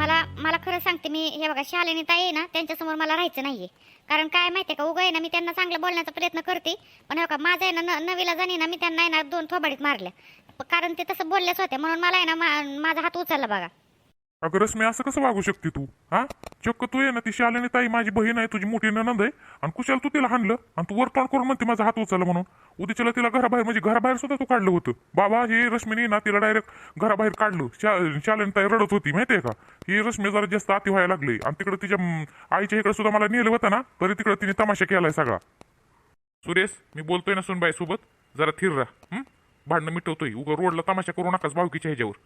मला मला खरं सांगते मी हे बघा शालिनी ताई आहे ना त्यांच्यासमोर मला राहायचं नाहीये. कारण काय माहितीये का उगा आहे ना मी त्यांना चांगलं बोलण्याचा प्रयत्न करते पण हे बघा माझं आहे ना न- नवीला जाणे ना मी त्यांना आहे ना दोन थोबाडीत मारल्या. कारण ते तसं बोलल्याच होत्या म्हणून मला आहे ना मा- माझा हात उचलला बघा. अगं रश्मी असं कसं वागू शकते तू? हा? चक्क तू आहे ना ती शालिनी ताई माझी बहीण आहे तुझी मोठी ननंद आहे. आणि कुशाल तू तिला हाणलं? आणि तू वर तोंड करून म्हणते माझा हात उचलला म्हणून. उद्याच्याला तिला घराबाहेर म्हणजे घराबाहेर सुद्धा तू काढलं होतं. बाबा हे रश्मीने ना तिला डायरेक्ट घराबाहेर काढलं. शा शालिनी ताई रडत होती माहितीये का? ही रश्मी जरा जास्त अति व्हायला लागली. आणि तिकडे तिच्या आईच्या इकडे सुद्धा मला नेलं होतं ना तरी तिकडे तिने तमाशा केलाय सगळा. सुरेश मी बोलतोय ना सुनबाई सोबत जरा थिर राहा भांडणं मिटवतोय. उगा रोडला तमाशा करू नकाच भावकीच्या ह्याच्यावर.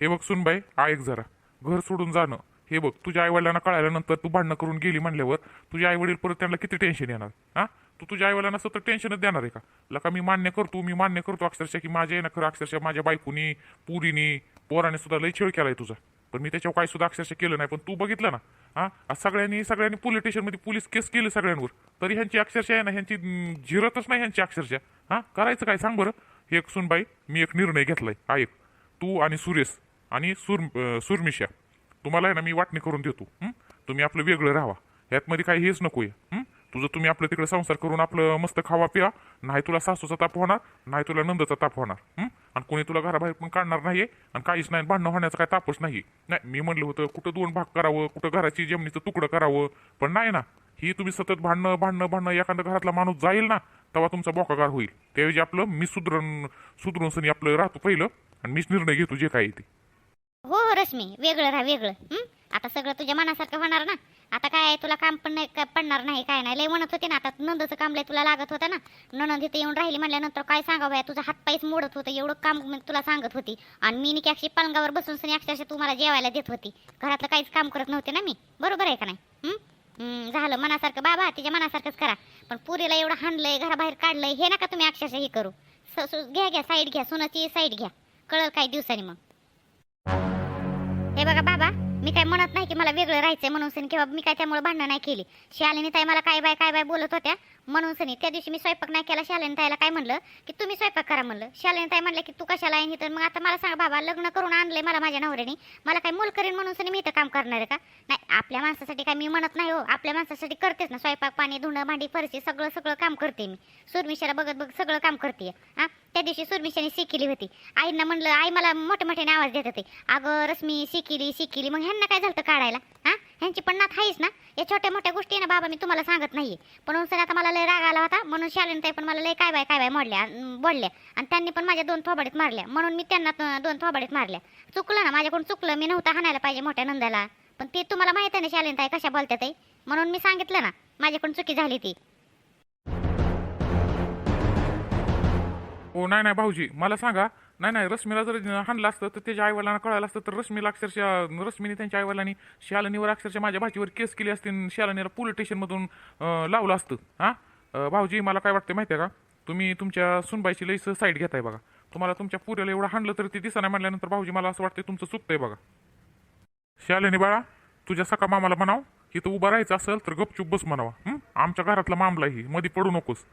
हे बघ सुनबाई ऐक जरा. घर सोडून जाणं. हे बघ तुझ्या आईवडिलांना कळाल्यानंतर तू भांडणं करून गेली म्हणल्यावर तुझे आईवडील परत त्यांना किती टेन्शन येणार? हा? तू तुझ्या आईवडिलांना सतत टेन्शनच देणार आहे का? लका मी मान्य करतो मी मान्य करतो अक्षरशः की माझ्या येणं ना खरं अक्षरशः माझ्या बायकोनी पुरीनी पोराने सुद्धा लई छेळ केलाय तुझा. पण मी त्याच्यावर काही सुद्धा अक्षरशः केलं नाही. पण तू बघितलं ना हा? सगळ्यांनी सगळ्यांनी पोलीस स्टेशनमध्ये पोलीस केस केली सगळ्यांवर. तरी ह्यांची अक्षरशः आहे ना ह्यांची झिरतच नाही ह्यांची अक्षरशः. हा? करायचं काय? सांग बरं. हे एक सुनबाई मी एक निर्णय घेतलाय. ऐक तू आणि सुरेश आणि सुर सुरमिशा तुम्हाला आहे ना मी वाटणी करून देतो. तुम्ही आपलं वेगळं राहा. यातमध्ये काही हेच नको आहे. तुझं तुम्ही आपलं तिकडे संसार करून आपलं मस्त खावा प्या नाही तुला सासूचा ताप होणार नाही तुला नंदचा ताप होणार. आणि कोणी तुला घराबाहेर पण काढणार नाही आणि काहीच नाही भांडणं होण्याचा काय तापच नाही नाही मी म्हणलं होतं कुठं दोन भाग करावं कुठं घराची जमिनीचं तुकडं करावं. पण नाही ना ही तुम्ही सतत भांडणं भांडणं भांडणं एखादा घरातला माणूस जाईल ना तेव्हा तुमचा बोकागार होईल. त्याऐवजी आपलं मी सुधरण सुधरून सनी आपलं राहतो पहिलं आणि मीच निर्णय घेतो जे काही ते. हो हो रश्मी वेगळं राहा वेगळं. आता सगळं तुझ्या मनासारखं होणार ना. आता काय तुला काम पण नाही पडणार नाही काय नाही. लय म्हणत होते ना आता नंदचं काम लय तुला लागत होतं ना. ननंद इथे येऊन राहिली म्हणल्यानंतर काय सांगावं बाया? तुझा हातपायच मोडत होतं एवढं काम तुला सांगत होती. आणि मी निकी अक्षी पलंगावर बसून सनी अक्षरशः तुम्हाला जेवायला देत होती. घरातलं काहीच काम करत नव्हते ना मी. बरोबर आहे का नाही? झालं मनासारखं. बाबा तिच्या मनासारखंच करा. पण पुरीला एवढं हाणलंय घराबाहेर काढलंय हे नका तुम्ही अक्षरशः हे करू. स- घ्या घ्या साईड घ्या सोनाची साईड घ्या. कळल काही दिवसांनी मग. हे बघा बाबा मी काय म्हणत नाही की मला वेगळं राहायचंय म्हणून सनी किंवा मी काय त्यामुळे भांडणं नाही केली. शालिनी ताई मला काय बाय काय बाय बोलत होत्या म्हणून सनी त्या दिवशी मी स्वयंपाक नाही केला शालेन ताईला काय म्हणलं? की तुम्ही स्वयंपाक करा म्हणलं. शालेन ताई म्हणलं की तू कशाला आहे तर मग आता मला सांगा बाबा लग्न करून आणलंय मला माझ्या नवऱ्याने. मला काय मूल करीन म्हणून सनी मी इथं काम करणार आहे का? नाही आपल्या माणसासाठी काय मी म्हणत नाही हो. आपल्या माणसासाठी करतेच ना स्वयंपाक पाणी धुणं भांडी फरशी सगळं सगळं काम करते मी. सुरमिशाला बघत बघत सगळं काम करते. हां? त्या दिवशी सुरमिशाने शिकिली होती. आईंना म्हणलं आई मला मोठ्या मोठ्याने आवाज देत होते. अगं रश्मी शिकिली शिकिली. मग ह्यांना काय झालं काढायला? हां? ह्यांची पण नात आहेच ना. या छोट्या मोठ्या गोष्टी ना बाबा मी तुम्हाला सांगत नाहीये. पण उलसर आता मला लय राग आला होता. म्हणून शालीन ताई पण मला लय काय बाय काय बाय मोडल्या बोलल्या. आणि त्यांनी पण माझ्या दोन थोबाडीत मारल्या. म्हणून मी त्यांना दोन थोबाडीत मारल्या. चुकलं ना माझ्याकडून चुकलं. मी नव्हतं हाणायला पाहिजे मोठ्या नंदाला पण ते तुम्हाला माहीत आहे ना शालीन ताई कशा बोलत्या ताई? म्हणून मी सांगितलं ना माझ्याकडून चुकी झाली ती. हो नाही नाही भाऊजी मला सांगा नाही नाही रश्मीला जर हाणलं असतं तर त्याच्या आईवडिलांना कळालं असतं. तर रश्मीला अक्षरशः रश्मीने त्यांच्या आईवडिलांनी शालिनीवर अक्षरशः माझ्या भाचीवर केस केली असते आणि शालिनीला पोलीस स्टेशनमधून लावलं असतं. हां? भाऊजी मला काय वाटतं माहिती आहे का? तुम्ही तुमच्या सुनबाईची लईस साईड घेताय बघा. तुम्हाला तुमच्या पुऱ्याला एवढं हाणलं तर ते दिसाना म्हणल्यानंतर भाऊजी मला असं वाटतं तुमचं चुकतंय बघा. शालिनी बाळा तुझ्या सका मामाला म्हणाव इथं उभं राहायचं असेल तर गपचूप बस म्हणावा. आमच्या घरातला मामला ही मध्ये पडू नकोस.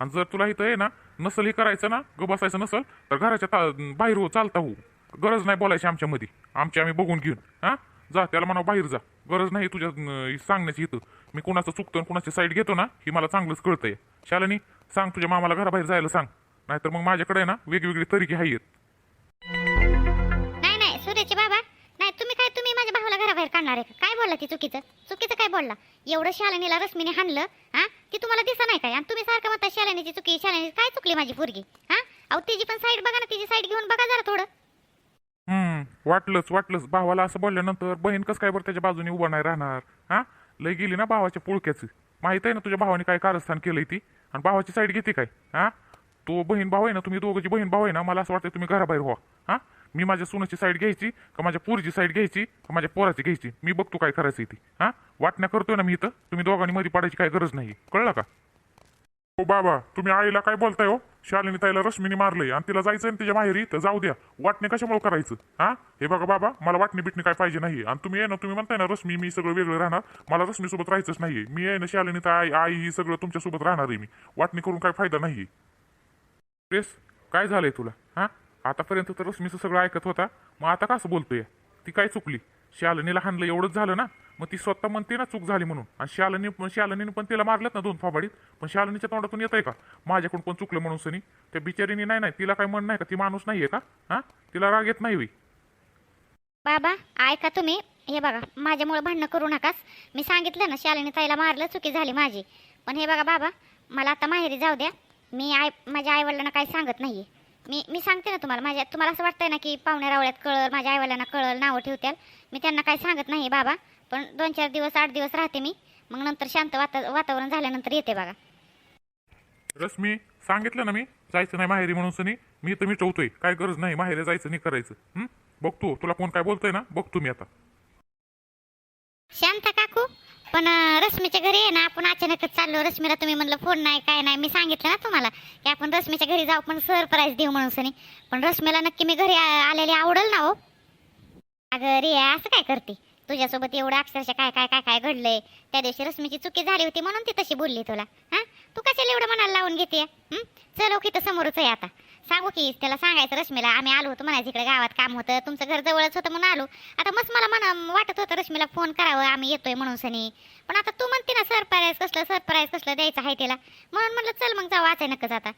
आणि जर तुला इथं आहे ना नसल हे करायचं ना ग बसायचं नसल तर घराच्या ता बाहेर हो चालता हो. गरज नाही बोलायची आमच्यामध्ये. आमची आम्ही बघून घेऊन हां? जा त्याला म्हणा बाहेर जा. गरज नाही तुझ्या सांगण्याची इथं. मी कुणाचं चुकतो आणि कुणाची साईड घेतो ना ही मला चांगलंच कळतंय. शालनी सांग तुझ्या मामाला घराबाहेर जायला सांग. नाहीतर मग माझ्याकडे आहे ना वेगवेगळे तरीके आहेत भावाला आहे काय बोलला ती चुकीचं? चुकीचं काय बोलला? एवढं शालिनीला रश्मीने हाणलं हा? ती तुम्हाला दिसा नाही काय आणि तुम्ही सारखं म्हणता शालिनीची चुकी शालिनी काय चुकली माझी पोरगी? हा? अहो तिची पण साईड बघा ना तिची साईड घेऊन बघा जरा थोडं. हम्म वाटलंच वाटलंच. भावाला असं बोलल्यानंतर बहीण कसं काय बरं त्याच्या बाजूने उभं नाही राहणार? हा? लय गेली ना भावाच्या पुळक्याचं. माहीत आहे ना तुझ्या भावाने काय कारस्थान केलंय ती? आणि भावाची साईड घेते काय? हा? तो बहीण भाऊ आहे ना तुम्ही दोघंची बहीण भाऊ आहे ना मला असं वाटतं तुम्ही घराबाहेर व्हा. हा? मी माझ्या सुनाची साईड घ्यायची का माझ्या पोरीची साईड घ्यायची का माझ्या पोराची घ्यायची? मी बघतो काय करायचं ती. हा? वाटण्या करतोय ना मी इथं. तुम्ही दोघांनी मध्ये पडायची काय गरज नाही कळलं का? हो बाबा तुम्ही आईला काय बोलताय हो? शालिनी ताईला रश्मीने मारलंय आणि तिला जायचं आणि तिच्या माहेरी तर जाऊ द्या. वाटणे कशामुळे करायचं? हा? हे बघा बाबा मला वाटणी बिटणी काय पाहिजे नाही आणि तुम्ही ये ना तुम्ही म्हणताय ना रश्मी मी सगळं वेगळं राहणार. मला रश्मीसोबत राहायचंच नाहीये. मी आहे ना शालिनी ताई आई ही सगळं तुमच्यासोबत राहणार आहे मी. वाटणी करून काय फायदा नाही प्रेस काय झालंय तुला? हा? आतापर्यंत तर रश्मीचं सगळं ऐकत होता. मग आता कसं बोलतोय? ती काय चुकली? शालनीला हाणलं एवढंच झालं ना? मग ती स्वतः म्हणते ना चूक झाली म्हणून. आणि शालनी पण शालनीने पण तिला मारल्यात ना दोन फाबाडीत. पण शालनीच्या तोंडातून येत आहे का? माझ्याकडून पण चुकलं म्हणून सनी? त्या बिचारीने नाही नाही तिला काय म्हण नाही का? ती माणूस नाहीये का? हा? तिला राग येत नाही होई बाबा ऐका तुम्ही. हे बघा माझ्यामुळे भांडणं करू नकाच मी सांगितलं ना शालिनी ताईला मारलं चुकी झाली माझी. पण हे बघा बाबा मला आता माहेरी जाऊ द्या. मी आई माझ्या आईवडिलांना काही सांगत नाही मी मी सांगते ना तुम्हाला माझ्या तुम्हाला असं वाटतंय ना की पाहुण्या रावळ्यात कळल माझ्या आईवाल्यांना कळल नावं ठेवत्याल मी त्यांना काही सांगत नाही बाबा पण दोन चार दिवस आठ दिवस राहते मी. मग नंतर शांत वाता वातावरण झाल्यानंतर येते बघा. रश्मी सांगितलं ना मी जायचं नाही माहेरी म्हणून सनी. मी तर मिटवतोय. काय गरज नाही माहेरी जायचं नाही करायचं. हं? बघतो तुला कोण काय बोलतोय ना बघतो मी आता. शांत काकू पण रश्मीच्या घरी आहे ना आपण अचानकच चाललो. रश्मीला तुम्ही म्हणलं फोन नाही काय नाही. मी सांगितलं ना तुम्हाला की आपण रश्मीच्या घरी जाऊ पण सरप्राईज देऊ म्हणून सनी. पण रश्मीला नक्की मी घरी आलेली आवडल ना हो. अगं रिया असं काय करते? तुझ्यासोबत एवढं अक्षरशः काय काय काय काय घडलंय? त्या दिवशी रश्मीची चुकी झाली होती म्हणून ती तशी बोलली तुला. हां? तू कशाला एवढं मनाला लावून घेते चलो की तर समोरच आहे आता. सांगू की त्याला सांगायचं रश्मीला आम्ही आलो होतो म्हणायचं इकडे गावात काम होतं तुमचं घर जवळच होतं म्हणून आलो. आता मस्त मला म्हणा वाटत होतं रश्मीला फोन करावं आम्ही येतोय म्हणून सनी. पण आता तू म्हणते ना सरप्राईज कसलं सरप्राईज कसलं द्यायचं आहे त्याला. म्हणून म्हणलं चल मग जाऊ अचानकच आता.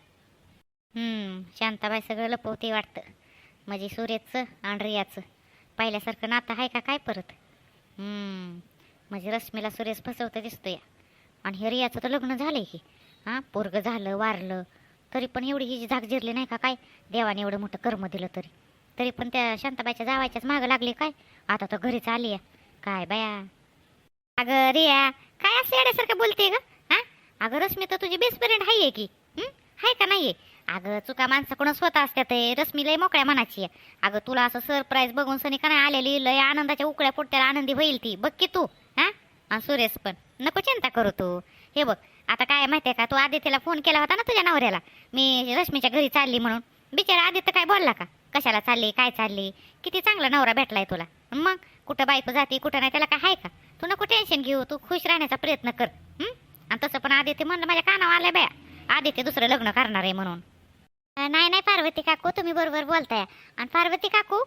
हम्म शांताबाई सगळं लपवते वाटतं. म्हणजे सूर्याचं आणि रियाचं. पहिल्यासारखं नातं आहे का काय परत? म्हणजे रश्मीला सुरेश फसवतं दिसतोय. आणि हे रियाचं तर लग्न झालंय की. हां पोरगं झालं वारलं तरी पण एवढी हिची झाक जिरली नाही का काय? देवाने एवढं मोठं कर्म दिलं तरी. तरी पण त्या शांताबाईच्या जावायच्याच मागं लागली काय? आता तर घरीच आली आहे. काय बाया? अगं रिया काय असं येण्यासारखं बोलते ग? हां? अगं रश्मी तर तुझी बेस्ट फ्रेंड आहे की. आहे का नाहीये? अगं चुका माणसाकडून स्वतः असतात रश्मी लय मोकळ्या मनाची आहे. अगं तुला असं सरप्राईज बघून सनी का नाही आलेली? लय आनंदाच्या उकळ्या पोट्याला आनंदी होईल ती. बघ की तू. हा? आणि सुरेश पण. नको चिंता करू तू. हे बघ आता काय माहितीये का? तू आदित्यला फोन केला होता ना तुझ्या नवऱ्याला. मी रश्मीच्या घरी चालली म्हणून. बिचारा आदित्य काय बोलला का? कशाला चालली? काय चालली? किती चांगला नवरा भेटलाय तुला. मग? कुठं बायको जाते कुठं नाही त्याला काय आहे का? तू नको टेन्शन घेऊ तू खुश राहण्याचा प्रयत्न कर. आणि तसं पण आदित्य म्हणलं माझ्या कानावर आल्या बया. आदित्य दुसरं लग्न करणार आहे म्हणून. नाही नाही पार्वती काकू तुम्ही बरोबर बोलताय. आणि पार्वती काकू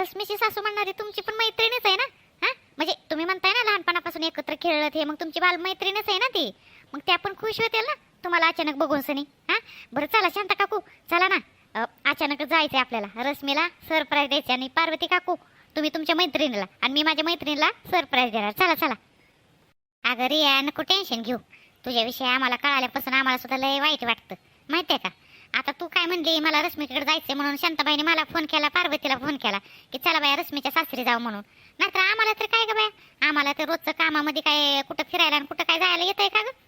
रश्मीची सासू म्हणणारी तुमची पण मैत्रीणच आहे ना? हा? म्हणजे तुम्ही म्हणताय ना लहानपणापासून एकत्र खेळत हे मग तुमची बालमैत्रीणच आहे ना ती? मग त्या पण खुश होतील ना? तुम्हाला अचानक बघून सनी. हा? बरं चला शांत काकू. चला ना. अचानक अचानक जायचंय आपल्याला. रश्मीला सरप्राईज द्यायचे आणि पार्वती काकू तुम्ही तुमच्या मैत्रिणीला आणि मी माझ्या मैत्रिणीला सरप्राईज देणार. चला चला. अगं रिया नको टेन्शन घेऊ. तुझ्याविषयी आम्हाला कळाल्यापासून आम्हाला सुद्धा लय वाईट वाटतं. माहितीये का? आता तू काय म्हणली? मला रश्मीकडे जायचंय म्हणून शांताबाईने मला फोन केला पार्वतीला फोन केला की चला बाया रश्मीच्या सासरी जाऊ म्हणून. नाहीतर आम्हाला तर काय ग बाया? आम्हाला तर रोजचं कामामध्ये काय कुठं फिरायला आणि कुठं काय जायला येतंय का गं?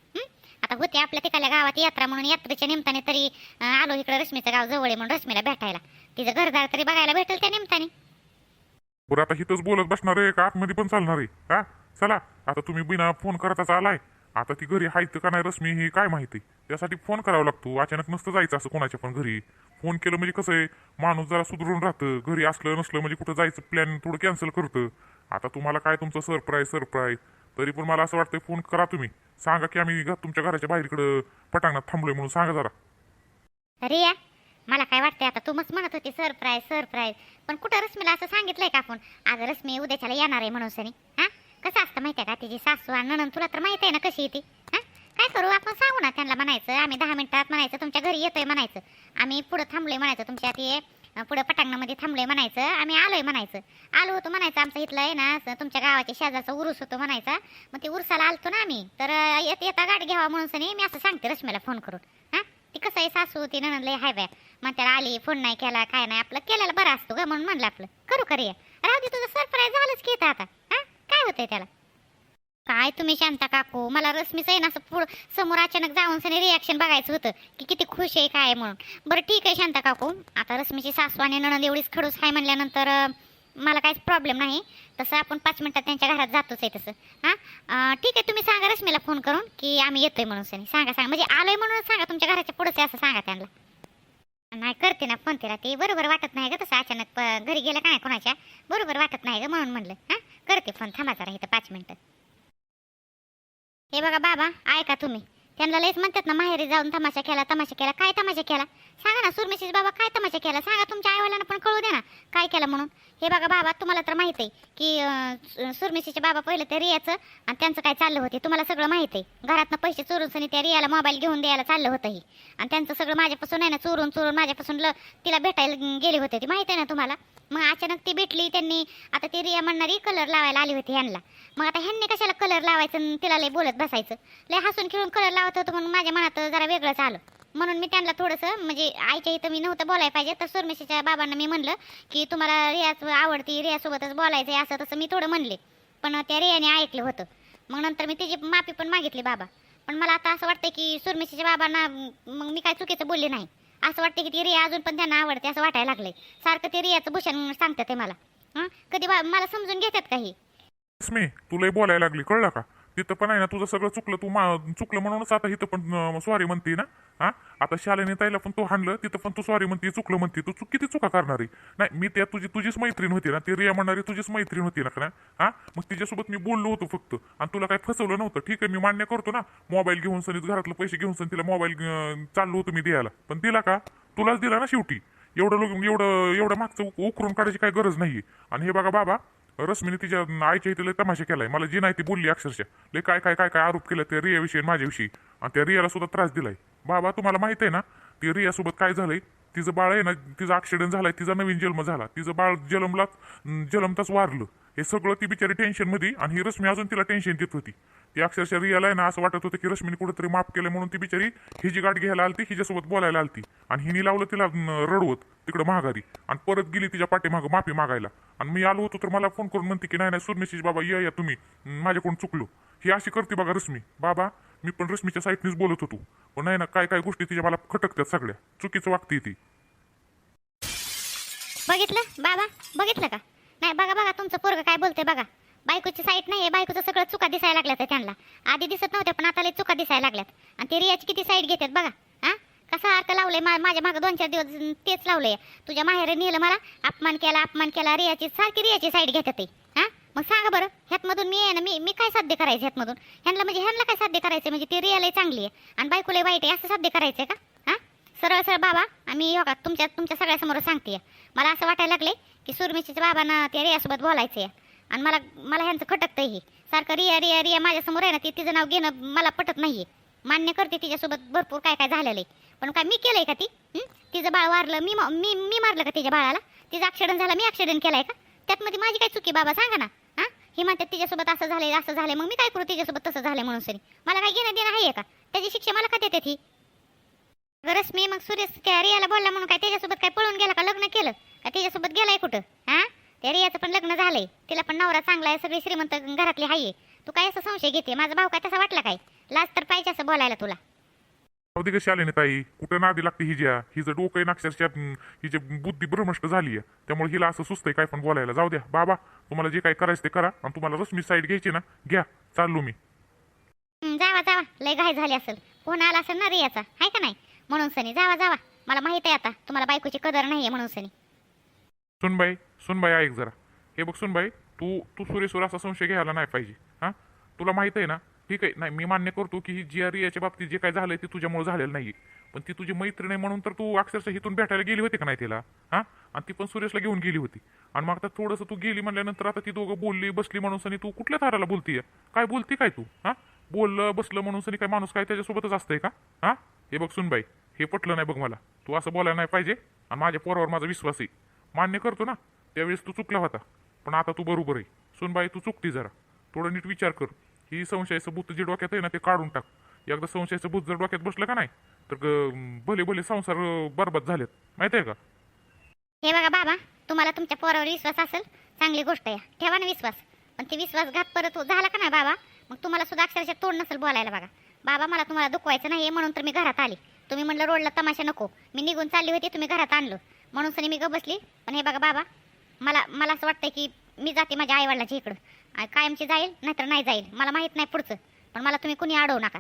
आता होते आपल्या तिकडल्या गावात यात्रा म्हणून यात्रेच्या निमित्ताने तरी आलो इकडे रश्मीचं गाव जवळ आहे म्हणून रश्मीला भेटायला. तिचं घरदार तरी बघायला भेटेल त्या निमित्ताने बरं आता हिथंच बोलत बसणार आहे का? आतमध्ये पण चालणार आहे हा चला आता तुम्ही बिना फोन करताच आलाय. आता ती घरी हायत का नाही रश्मी ही काय माहिती? त्यासाठी फोन करावा लागतो. अचानक नसतं जायचं असं कोणाच्या पण घरी. फोन केलं म्हणजे कसं आहे माणूस जरा सुधरून राहतं. घरी असलं नसलं म्हणजे कुठं जायचं प्लॅन थोडं कॅन्सल करतं. आता तुम्हाला काय तुमचं सरप्राईज सरप्राईज तरी पण मला असं वाटतं फोन करा तुम्ही. सांगा की आम्ही घ- तुमच्या घराच्या बाहेरकडं पटांगणात थांबलोय म्हणून सांगा जरा. रिया मला काय वाटतंय आता तू मस्त म्हणत होती सरप्राईज सरप्राईज पण कुठं रश्मीला असं सांगितलंय का आपण? आज रश्मी उद्याच्याला येणार आहे म्हणून सनी. हा? कसं असतं माहिती आहे का? तिची सासू आणि नणन तुला तर माहीत आहे ना कशी ती? हा? काय करू? आपण सांगू ना त्यांना म्हणायचं. आम्ही दहा मिनिटात म्हणायचं तुमच्या घरी येतोय म्हणायचं. आम्ही पुढं थांबलोय म्हणायचं. तुमच्या ते पुढं पटांगणामध्ये थांबलोय म्हणायचं आम्ही आलोय म्हणायचं. आलो होतो म्हणायचं आमचं इथलं आहे ना तुमच्या गावाच्या शेजारचा उरूस होतो म्हणायचा. मग ते उरसाला आलतो ना आम्ही. तर येत येता गाडी घ्यावा म्हणून सनी मी असं सांगते रश्मीला फोन करून. हां? ती कसं आहे सासू होती नणंद लय हाय बाय. मग त्याला आली फोन नाही केला काय नाही आपलं केलेलं बरं असतो का म्हणून म्हणलं आपलं. करू करूया राहू दे तुझं सरप्राईज झालंच की इथं आता. हां? काय होतंय त्याला? काय तुम्ही शांता काकू? मला रश्मीचं आहे ना असं पुढं समोर अचानक जाऊन सनी रिॲक्शन बघायचं होतं की किती खुश आहे काय म्हणून. बरं ठीक आहे शांता काकू. आता रश्मीची सासू आणि नणंद एवढीच खडूस आहे म्हणल्यानंतर मला काहीच प्रॉब्लेम नाही. तसं आपण पाच मिनटात त्यांच्या घरात जातोच आहे तसं. हां? ठीक आहे तुम्ही सांगा रश्मीला फोन करून की आम्ही येतोय म्हणून सनी. सांगा सांगा. म्हणजे आलो आहे म्हणून सांगा तुमच्या घराच्या पुढंच आहे असं सांगा त्यांना. नाही करते ना फोन तिला. ते बरोबर वाटत नाही ग तसं अचानक घरी गेलं काय कोणाच्या? बरोबर वाटत नाही गं म्हणून म्हणलं. हां? करते फोन थांबा जरा इथं पाच मिनटं. हे बघा बाबा ऐका तुम्ही. त्यांना लयच म्हणतात ना माहेरी जाऊन तमाशा केला तमाशा केला. काय तमाशा केला? सांगा ना सुरमेशीस बाबा काय तमाशा केला? सांगा तुमच्या आईवडिलांना पण कळू द्या ना काय केलं म्हणून. हे बघा बाबा तुम्हाला तर माहीत आहे की सु- सुरमेशीचे बाबा पहिलं ते रियाचं आणि त्यांचं काय चाललं होते तुम्हाला सगळं माहीत आहे. घरातनं पैसे चोरून सनी त्या रियाला मोबाईल घेऊन द्यायला चाललं होतं ही. आणि त्यांचं सगळं माझ्यापासून आहे ना चोरून चोरून माझ्यापासून ल तिला भेटायला गेले होते ती माहीत आहे ना तुम्हाला? मग अचानक ती भेटली त्यांनी आता ती रिया म्हणणारी कलर लावायला आली होती ह्यांना. मग आता ह्यांनी कशाला कलर लावायचं आणि तिला लय बोलत बसायचं? लय हसून खेळून कलर लावत होतं म्हणून माझ्या मनात जरा वेगळंच आलं. म्हणून मी त्यांना थोडंसं म्हणजे आईच्या इथं मी नव्हतं बोलायला पाहिजे तर सुरमेशीच्या बाबांना मी म्हणलं की तुम्हाला रियाच आवडती रियासोबतच बोलायचं आहे असं तसं मी थोडं म्हणले. पण त्या रियाने ऐकलं होतं. मग नंतर मी तिची माफी पण मागितली बाबा. पण मला आता असं वाटतं की सुरमेशीच्या बाबांना मग मी काय चुकीचं बोलले नाही. असं वाटतं की ती रिया अजून पण त्यांना आवडते असं वाटायला लागलंय. सारखं ते रियाचं भूषण सांगतात ते मला. हं? कधी मला समजून घेतात काही रश्मी तुलाही बोलायला लागली कळलं का? तिथं पण आहे ना तुझं सगळं चुकलं तू मा चुकलं म्हणूनच आता इथं पण सॉरी म्हणते ना हा? आता शालेने ताईला पण तू हाणलं तिथं पण तू सॉरी म्हणते चुकलं म्हणते तू चुक किती चुका करणारी नाही मी त्या तुझी तुझीच मैत्रीण होती ना ती रिया म्हणणारी तुझीच मैत्रीण होती ना का हा? मग तिच्यासोबत मी बोललो होतो फक्त आणि तुला काय फसवलं नव्हतं. ठीक आहे मी मान्य करतो ना मोबाईल घेऊन सनीत घरातलं पैसे घेऊन सन तिला मोबाईल चाललो होतो मी द्यायला. पण दिला का? तुलाच दिला ना शेवटी. एवढं लोक एवढं एवढं मागचं उकरून काढायची काही गरज नाही आणि हे बघा बाबा रश्मीने तिच्या आईच्या इथे लय तमाशा केलाय. मला जी नाही ती बोलली अक्षरशः. लय काय काय काय काय आरोप केला त्या रियाविषयी माझ्याविषयी. आणि त्या रियाला सुद्धा त्रास दिलाय. बाबा तुम्हाला माहीत आहे ना ती रियासोबत काय झालंय? तिचं बाळ आहे ना तिचा ऍक्सिडेंट झालाय तिचा नवीन जन्म झाला. तिचं बाळ जन्मला जलमताच वारलं. हे सगळं ती बिचारी टेन्शनमध्ये आणि ही रश्मी अजून तिला टेन्शन देत होती. ती अक्षरशः रियाला आहे ना असं वाटत होतं की रश्मीने कुठेतरी माफ केलं म्हणून ती बिचारी हिची गाठ घ्यायला आलती हिच्यासोबत बोलायला आलती. आणि हिने लावलं तिला रडवत तिकडं महागारी आणि परत गेली तिच्या पाठीमागं माफी मागायला. आणि मी आलो होतो तर मला फोन करून म्हणते की नाही नाही सुरमेशीज बाबा या या तुम्ही. माझ्याकडून चुकलो. ही अशी करते बघा रश्मी. बाबा मी पण रश्मीच्या साईडनीच बोलत होतो. पण नाही ना काय काय गोष्टी तिच्या मला खटकतात सगळ्या. चुकीचं वागते ती. बघितलं? बाबा बघितलं का? नाही बघा बघा तुमचं पोरग काय बोलते बघा. बायकोची साईट नाही बायकोचं सगळं चुका दिसायला लागल्यात त्यांना. आधी दिसत नव्हत्या पण आता लय चुका दिसायला लागल्यात. आणि ते रियाची किती साईट घेतात बघा हा? कसा अर्थ लावलंय मा माझ्या मागं दोन चार दिवस तेच लावलंय. तुझ्या माहेर नेलं मला अपमान केला अपमान केला रियाची सारखी रियाची साईट घेतात ते. मग सांगा बरं ह्यातमधून मी आहे ना मी मी काय साध्य करायचं ह्यातमधून? ह्यांना म्हणजे ह्यांना काय साध्य करायचं म्हणजे ती रियालाही चांगली आहे. आणि बायकोलाही वाईट आहे असं साध्य करायचं आहे का? हां? सरळ सरळ बाबा आम्ही हो का तुमच्या तुमच्या सगळ्यासमोर सांगते मला असं वाटायला लागले की सुरमिशीच्या बाबांना त्या रियासोबत बोलायचं आहे आणि मला मला ह्यांचं खटकतं हे. सारखं रिया रिया रिया माझ्यासमोर आहे ना ती तिचं नाव घेणं मला पटत नाही आहे मान्य करते तिच्यासोबत भरपूर काय काय झालेलं आहे. पण काय मी केलं आहे का ती? तिचं बाळ वारलं मी म- मी मी मारलं का तिच्या बाळाला? तिचं ॲक्सिडेंट झाला मी ॲक्सिडेंट केलाय का? त्यातमध्ये माझी काय चुकी बाबा? सांगा ना. हे म्हणतात तिच्यासोबत असं झालंय असं झालंय. मग मी काय करू तिच्यासोबत तसं झालंय म्हणून सरी? मला काय घेणं देणं आहे का? त्याची शिक्षा मला का देते ती? मी मग सुरेश त्या रियाला बोलला म्हणून काय त्याच्यासोबत काय पळून गेला का लग्न केलं? का त्याच्यासोबत गेलाय कुठं? हा? त्या रियाचं पण लग्न झालंय. तिला पण नवरा चांगला आहे सगळी श्रीमंत घरातली आहे. तू काय असं संशय घेते? माझा भाऊ काय तसा वाटला काय? लाज तर पाहिजे असं बोलायला तुला. अगदी कशी आले ना ताई? कुठं नादी लागते हिच्या हिचं डोकं आहे ना अक्षरशः हिची बुद्धी भ्रमष्ट झाली आहे त्यामुळे हिला असं सुचतंय काय पण बोलायला. जाऊ द्या. बाबा तुम्हाला जे काय करायचं ते करा. आणि तुम्हाला रश्मी साईड घ्यायची ना घ्या. चाललो मी. जावा जावा. लय घाय झाली असेल. फोन आला असेल ना रियाचा आहे का नाही? म्हणून सनी. जावा जावा. मला माहीत आहे आता. तुम्हाला बायकोची कदर नाहीये म्हणून सनी. सुनबाई सुनबाई ऐक जरा. हे बघ सुनबाई तू तू सुरेश्वर असा संशय घ्यायला नाही पाहिजे. हां? तुला माहीत आहे ना ठीक आहे. नाही मी मान्य करतो की ही जी आर याच्या बाबतीत जे काय झालंय ते तुझ्यामुळे झालेलं नाही पण ती तुझी मैत्रीण आहे म्हणून तर तू अक्षरशः इथून भेटायला गेली होती का नाही तिला? हां? आणि ती पण सुरेशला घेऊन गेली होती. आणि मग आता थोडंसं तू गेली म्हणल्यानंतर आता ती दोघं बोलली बसली म्हणून सनी तू कुठल्या ताराला बोलतीये? काय बोलती काय तू? हां? बोललं बसलं म्हणून सनी काय माणूस काय त्याच्यासोबतच असतंय का? हां? हे बघ सुनबाई हे पटलं नाही बघ मला. तू असं बोलायला नाही पाहिजे. आणि माझ्या पोरावर माझा विश्वास आहे. मान्य करतो ना त्यावेळेस तू चुकला होता. पण आता तू बरोबर आहे. सुनबाई तू चुकती जरा. थोडं नीट विचार कर. ही संशयाचं भूत जे डोक्यात आहे ना ते काढून टाक. एकदा संशयाचं भूत जर डोक्यात बसलं का नाही तर ग- भले भले संसार बरबाद झालेत. माहीत आहे का? हे बघा बाबा तुम्हाला तुमच्या पोरावर विश्वास असेल चांगली गोष्ट आहे. ठेवा ना विश्वास. पण ते विश्वासघात परत हो- झाला का नाही बाबा मग तुम्हाला सुद्धा अक्षरशः तोड नसेल बोलायला बघा. बाबा मला तुम्हाला दुखवायचं नाही म्हणून तर मी घरात आली. तुम्ही म्हणलं रोडला तमाशा नको. मी निघून चालली होती तुम्ही घरात आणलं. म्हणून सनी मी ग बसली. पण हे बघा बाबा मला मला असं वाटतं की मी जाते माझ्या आईवडिलाच्या इकडं. कायमची जाईल नाहीतर नाही जाईल. मला माहीत नाही पुढचं पण मला तुम्ही कुणी अडवू नका.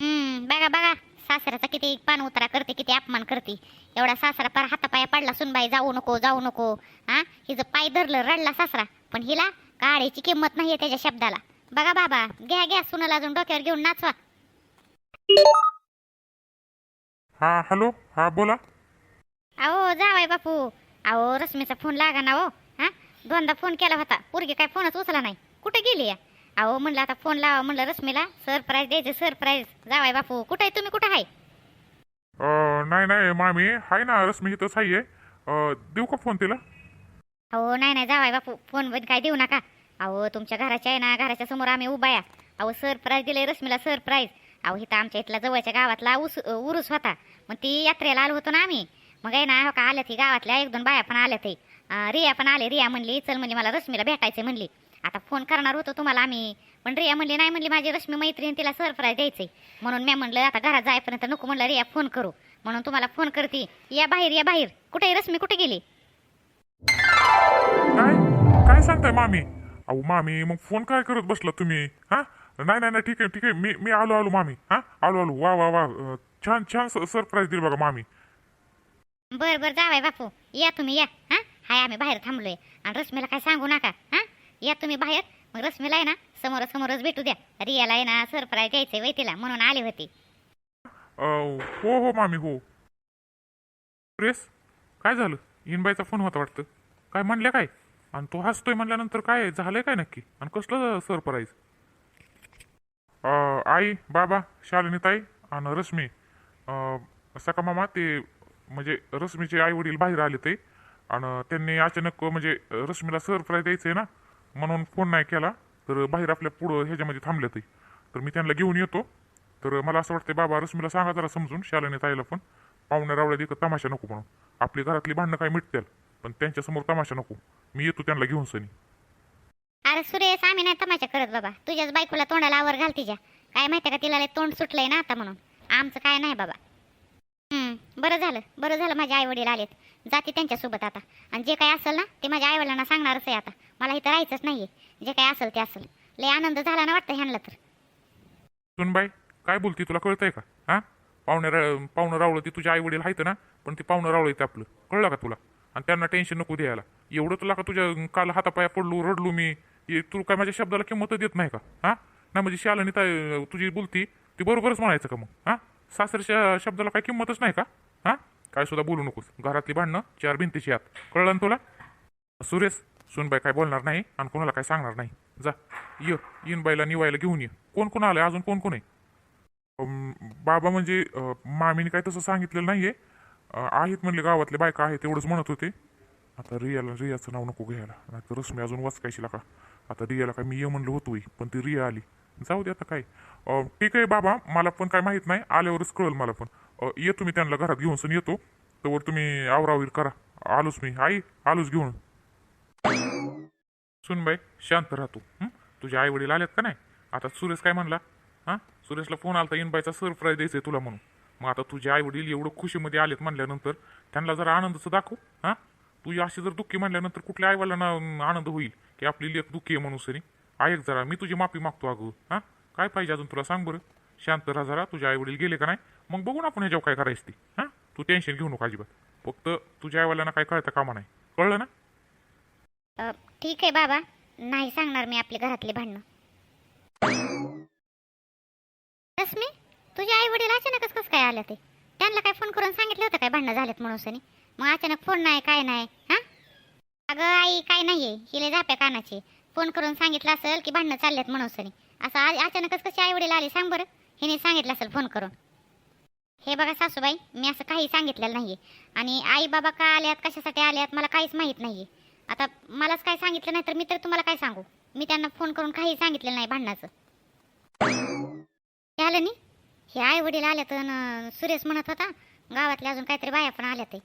हम्म बघा बघा. सासऱ्याचा किती पान उतारा करते किती अपमान करते. एवढा सासरा पार हातापाया पडला सुनबाई जाऊ नको जाऊ नको. हा हिचं पाय धरलं रडला सासरा. पण हिला काळीची किंमत नाहीये त्याच्या शब्दाला. बघा बाबा घ्या घ्या सुनाला अजून डोक्यावर घेऊन नाचवा. हा हॅलो. हा बोला. अहो जावाय बापू. अहो रश्मीचा फोन लागा ना हा. दोनदा फोन केला होता. पोरगी काय फोनच उचला नाही. कुठे गेली या? अहो म्हणलं आता फोन लावा म्हणलं रश्मीला. सरप्राईज द्यायचं सरप्राईज जावाय बापू. कुठे आहे तुम्ही? कुठं आहे? अं, नाही नाही मामी. हाय ना रश्मी इथंच आहे. अं, देऊ का फोन तिला? अहो नाही नाही जावाय बापू. फोन बंद काय देऊ नका. अहो तुमच्या घराच्या आहे ना घराच्या समोर आम्ही उभा या अहो सरप्राईज दिले रश्मीला सरप्राईज अहो इथं आमच्या इथला जवळच्या गावातला उस उरूस होता. मग ती यात्रेला आलो होतो ना आम्ही. मग आहे ना हो का आल्या ती गावातल्या एक दोन बाया पण आल्या ते. रिया पण आले. रिया म्हणली चल म्हणली मला रश्मीला भेटायचं म्हणली आता फोन करणार होतो तुम्हाला आम्ही. पण रिया म्हणली नाही म्हणली माझी रश्मी मैत्रीण तिला सरप्राईज द्यायचंय. म्हणून मी म्हणलं आता घरात जायपर्यंत नको म्हणलं रिया फोन करू. म्हणून तुम्हाला फोन करते. या बाहेर या बाहेर. कुठे आहे रश्मी? कुठे गेली? काय? काय सांगताय मामी? अहो मामी मग फोन काय करत बसला तुम्ही? हा? नाही नाही नाही ठीक आहे ठीक आहे. मी मी आलो आलो मामी. हा? आलो आलो. वा वा वा. छान छान सरप्राईज दिली बघा मामी. बर बर जावाय बापू. या तुम्ही या. हा? हाय आम्ही बाहेर थांबलोय. आणि रश्मीला काय सांगू नका हा? या तुम्ही बाहेर मग रश्मीला आहे ना समोर समोरच भेटू द्या. रियाला आहे ना सरप्राईज द्यायचंय वैतीला म्हणून आले होते. हो हो मामी हो. प्रेस काय झालं? इनबाईचा फोन होता वाटतं. काय म्हणल्या काय? आणि तो हसतोय म्हणल्यानंतर काय झालंय काय नक्की? आणि कसलं सरप्राईज आई बाबा शालिनी ताई आणि रश्मी. अं, सका मामा ते म्हणजे रश्मीचे आई वडील बाहेर आले ते. आणि त्यांनी अचानक म्हणजे रश्मीला सरप्राईज द्यायचंय ना म्हणून फोन नाही केला. तर बाहेर आपल्या पुढं ह्याच्यामध्ये थांबले ते तर मी त्यांना घेऊन येतो. तर मला असं वाटतं बाबा रश्मीला सांगा जरा समजून शालेने ताईला पण. पाहुण्या रावळ्या देखत तमाशा नको म्हणून. आपली घरातली भांडणं काय मिटतील पण त्यांच्यासमोर तमाशा नको. मी येतो त्यांना घेऊन सनी. अरे सुरेश आम्ही नाही तमाशा करत बाबा. तुझ्याच बायकोला तोंडाला आवर घाल तिच्या. काय माहिती का तिला तोंड सुटलंय ना आता म्हणून. आमचं काय नाही बाबा. बरं झालं बरं झालं माझे आई वडील आलेत. जाते त्यांच्यासोबत आता. आणि जे काय असेल ना ते माझ्या आईवडिलांना सांगणारच आहे आता. मला इथं राहायचंच नाहीये. जे काय असेल ते असेल. लय आनंद झाला ना वाटतं ह्यांना तर. सुनबाई काय बोलती तुला कळतंय का? हा? पाहुणे रा- पाहुणं रावलं ती तुझ्या आई वडील आहेत ना पण ती पाहुणं रावलं ते आपलं. कळलं का तुला? आणि त्यांना टेन्शन नको द्यायला. एवढं तुला का तुझ्या काल हातापाया पडलो रडलो मी? हे तू काय माझ्या शब्दाला किंमत देत नाही का? हा? नाही म्हणजे शालनी तुझी बोलती ती बरोबरच म्हणायचं का मग? हा? सासरच्या शब्दाला काय किंमतच नाही का? हा? काय सुद्धा बोलू नकोस. घरातली भांडणं चार भिंतीची आत. कळलं ना तुला? सुरेश सुनबाई काय बोलणार नाही आणि कोणाला काय सांगणार नाही. जा ये बाईला निवायला घेऊन ये. कोण कोण आलंय? अजून कोण कोण आहे? बाबा म्हणजे मामीने काय तसं सांगितलेलं नाहीये. आहेत म्हणले गावातले बायका आहेत एवढंच म्हणत होते. आता रियाला रियाचं नाव नको घ्यायला. नाही तर रश्मी अजून वाचकायची का आता रियाला काय मी ये म्हणलं होतोय पण ती रिया आली. जाऊ दे आता काय. ठीक आहे बाबा मला पण काय माहीत नाही. आल्यावरच कळल मला पण. ये येतो मी त्यांना घरात घेऊन सण येतो. तर तुम्ही आवरावीर करा. आलोच मी. आई आलोच घेऊन. सुनबाई शांत राहतो. तुझे आई वडील आलेत का नाही? आता सुरेश काय म्हणला? हा? सुरेशला फोन आलता इनबाईचा सरप्राईज द्यायचंय तुला म्हणून. मग आता तुझे आई वडील एवढं खुशीमध्ये आलेत म्हणल्यानंतर त्यांना जरा आनंदाचं दाखव. हा? तू अशी जर दुःखी म्हणल्यानंतर कुठल्या आईवडिलांना आनंद होईल? की आपली लेख दुःखी आहे म्हणून सरी ऐक जरा मी तुझी माफी मागतो अगं. हा? काय पाहिजे अजून तुला सांग बरं? शांत राहा जरा. तुझे आई वडील गेले का नाही? मग बघू ना आपण ह्याच्यावर काय करायचं ती. हां? तू टेन्शन घेऊ नको अजिबात. फक्त तुझ्या आईवाल्यांना काय कळतं कामा नाही. कळलं ना? अ, ठीक आहे बाबा. नाही सांगणार मी आपले घरातले भांडणं. रश्मी तुझे आई वडील अचानकच कसं काय आलं ते? त्यांना काय फोन करून सांगितलं होतं काय भांडणं झालेत म्हणून सनी? मग अचानक फोन नाही काय नाही हा? अगं आई काय नाहीये. हिले झाप्या कानाची. फोन करून सांगितलं असेल की भांडणं चाललेत म्हणून सनी. असं आ- अचानकच कसे आई वडील आले सांग बरं. हिने सांगितलं असेल फोन करून. हे बघा सासूबाई मी असं काही सांगितलेलं नाहीये. आणि आई बाबा का आल्यात कशासाठी आल्यात मला काहीच माहीत नाहीये. आता मलाच काय सांगितलं नाही तर मी तर तुम्हाला काय सांगू? मी त्यांना फोन करून काही सांगितलेलं नाही भांडणाचं. हे आलं नी? हे आई वडील आले तर सुरेश म्हणत होता गावातल्या अजून काहीतरी बाया पण आल्या ते.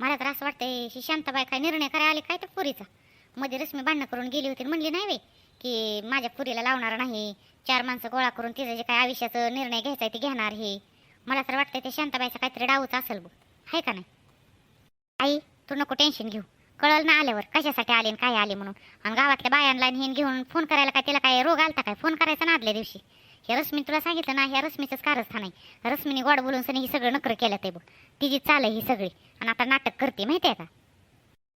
मला तर असं वाटतंय ही शांताबाई काय निर्णय करायला आली काय तर पुरीचा? मध्ये रश्मी भांडणं करून गेली होती म्हणली नाही वे की माझ्या पुरीला लावणार नाही. चार माणसं गोळा करून तिचं जे काय आयुष्याचं निर्णय घ्यायचा आहे ते घेणार हे. मला तर वाटतंय ते शांताबाईचा काहीतरी डावच असेल बघ. आहे का नाही? आई तू नको टेन्शन घेऊ. कळल ना आल्यावर कशासाठी आले आणि काय आले म्हणून? आणि गावातल्या बायांना आणि हे घेऊन फोन करायला काय तिला काय रोग आलता काय? फोन करायचा ना आदल्या दिवशी. हे रश्मी तुला सांगितलं ना ह्या रश्मीचंच कारस्थान आहे. रश्मीने गोड बोलून सनी ही सगळं नकर केलं ते बघ. तिची चाल आहे ही सगळी. आणि आता नाटक करते माहिती आहे का?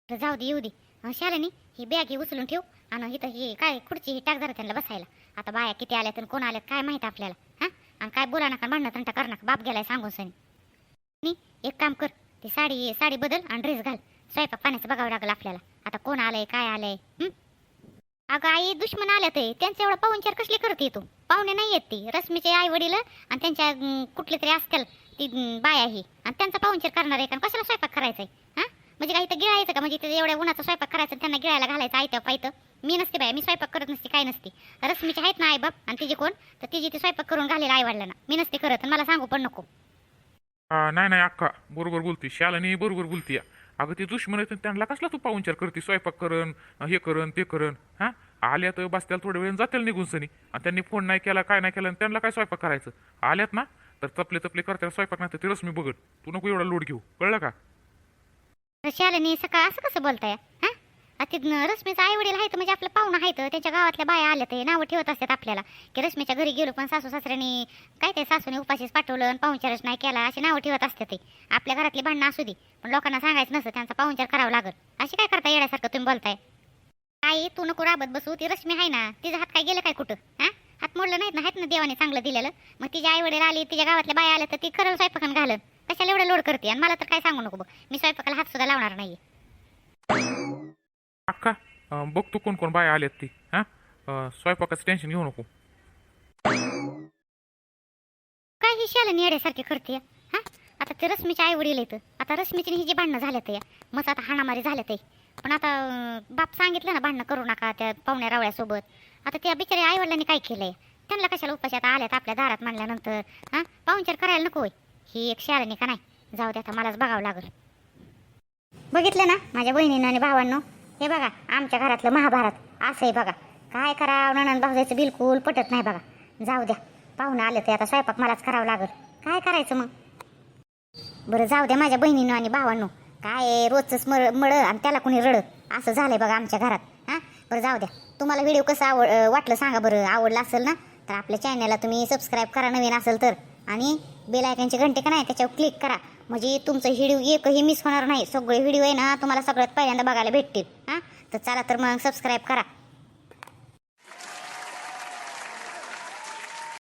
तर जाऊ दे येऊ दे. शालिनी ही बॅग ही उचलून ठेव. आणि इथं ही काय खुर्ची ही टाक जरा त्यांना बसायला. आता बाया किती आल्यात आणि कोण आल्यात काय माहीत आपल्याला हां? आणि काय बोला नका म्हणणं तंटा कर नका. बाप गेलाय सांगून सनी. नी एक काम कर ती साडी साडी बदल आणि ड्रेस घाल. स्वयंपाक पाण्याचं बघावं लागलं आपल्याला. आता कोण आलंय काय आलंय? अगं आई दुश्मन आल्या ते त्यांचं एवढं पाहुणचार कसली करते तू? पाहुणे नाही येत ती. रश्मीचे आई वडील आणि त्यांच्या कुठले तरी असतील ती बाया ही. आणि त्यांचा पाहुणचार करणार आहे का? कशाला स्वयंपाक करायचा आहे हा? म्हणजे काही तर गिळायचं का? म्हणजे ते एवढ्या उन्हाचा स्वयंपाक करायचा त्यांना गिळायला घालायचं आयतं पायतं मी नसते बाया मी स्वयंपाक करत नसते काय नसते. रश्मीचे आहेत ना आई बाप आणि तिचे कोण? तर तिची ती स्वयंपाक करून घालेला आई वडिलांना. मी नसते करत आणि मला सांगू पण नको. हा, नाही नाही अक्का बरोबर बोलती. शालिनी बरोबर बोलती. अगं ती दुश्मन आहेत त्यांना कसला तू पाहुणचार करते? स्वयंपाक करण हे करण ते करण हा? आल्या तर बस त्याला थोड्या वेळ जातील निघून सनी. आणि त्यांनी फोन नाही केला काय नाही केला आणि त्यांना काय स्वयंपाक करायचं? आल्यात ना? तर तपले तपले करते स्वयंपाक नाही तर ते रश्मी बघत तू नको एवढा लोड घेऊ. कळलं का? शालिनी सकाळ असं कसं बोलताय? हा? आता रश्मीचा आई वडील आहेत म्हणजे आपलं पाहुणं आहेत त्यांच्या गावातल्या बाया आल्या ते नावं ठेवत असतात आपल्याला. की रश्मीच्या घरी गेलो पण सासू सासऱ्याने काय ते सासूने उपाशीच पाठवलं आणि पाहुणचारच नाही केला अशी नावं ठेवत असतात ते. आपल्या घरातली भांडणं असू दे पण लोकांना सांगायचं नसतं त्यांचा पाहुणचार करावा लागल. अशी काय करता येण्यासारखं तुम्ही बोलताय? आई तू नको राबत बसू ती रश्मी आहे ना तिचा हात काय गेलं काय कुठं? हा? हात मोडलं नाहीत ना आहेत ना देवाने चांगलं दिलेलं? मग तिच्या आई वडील आली तिच्या गावातल्या बाया आल्या तर ती खरं स्वयंपाकन घालन कशाला एवढं लोड करते? आणि मला तर काय सांगू नको बघ मी स्वयंपाकाला हात सुद्धा लावणार नाही अक्का बघतो कोण कोण बाया आल्यात ती हा? स्वयंपाकाचं टेन्शन घेऊ नको. काय ही शाल नेड्यासारखी करते हा? आता ते रश्मीचे आई वडील येतं आता रश्मीची ही जी भांडणं झाल्यात या. मग आता हाणामारी झाल्यात पण आता बाप सांगितलं ना भांडणं करू नका त्या पाहुण्या रावळ्यासोबत. आता त्या बिचाऱ्या आई वडिलांनी काय केलंय? त्यांना कशाला उपाशी आता आल्यात आपल्या दारात म्हणल्यानंतर हा? पाहुणचार करायला नको ही एक शाळणी का नाही? जाऊ दे आता मलाच बघावं लागल. बघितलं ना माझ्या बहिणीनं आणि भावांनो? हे बघा आमच्या घरातलं महाभारत असं आहे बघा. काय करावं नणंद भाऊजायचं बिलकुल पटत नाही बघा. जाऊ द्या पाहुणं आलं ते आता स्वयंपाक मलाच करावं लागल. काय करायचं मग? बरं जाऊ द्या माझ्या बहिणीनं आणि भावांनो. काय आहे, रोजचंच मळ मळ आणि त्याला कोणी रड? असं झालंय बघा आमच्या घरात. हां? बरं जाऊ द्या. तुम्हाला व्हिडिओ कसा आवड वाटलं सांगा बरं. आवडला असेल ना तर आपल्या चॅनलला तुम्ही सबस्क्राईब करा नवीन असेल तर. आणि बेल घंटे का नाही त्याच्यावर क्लिक करा. म्हणजे तुमचं व्हिडिओ एकही मिस होणार नाही. सगळे व्हिडिओ आहे ना तुम्हाला सगळ्यात पहिल्यांदा बघायला भेटतील. हां? तर चला तर मग सबस्क्राईब करा.